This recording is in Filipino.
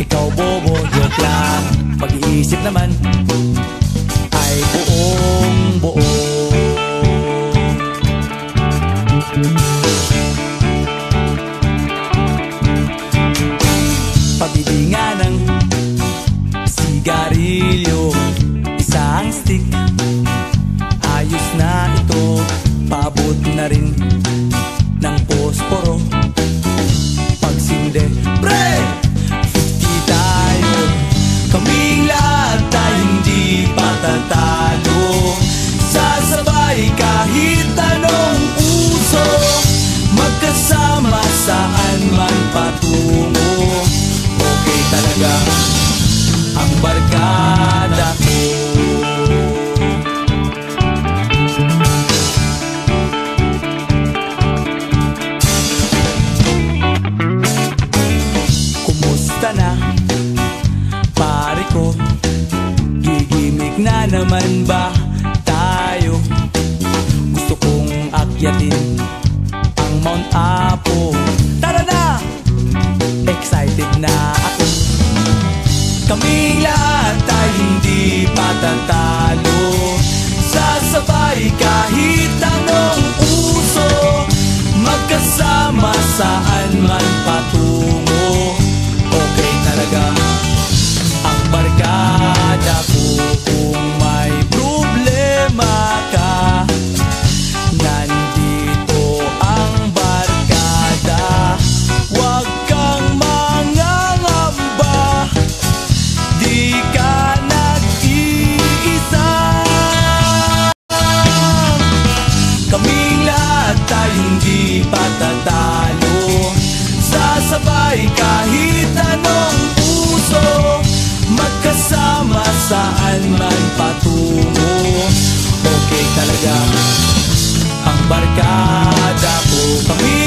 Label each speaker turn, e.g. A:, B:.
A: Ikaw bobo, joke lang. Pag-iisip naman na naman ba tayo? Gusto kong akyatin ang Mount Apo Tara na! Excited na ako Kaming lahat ay hindi patatalo Sasabay kahit anong uso Magkasama saan man patuloy saan man patungo. Okay talaga ang barkada ko Kaming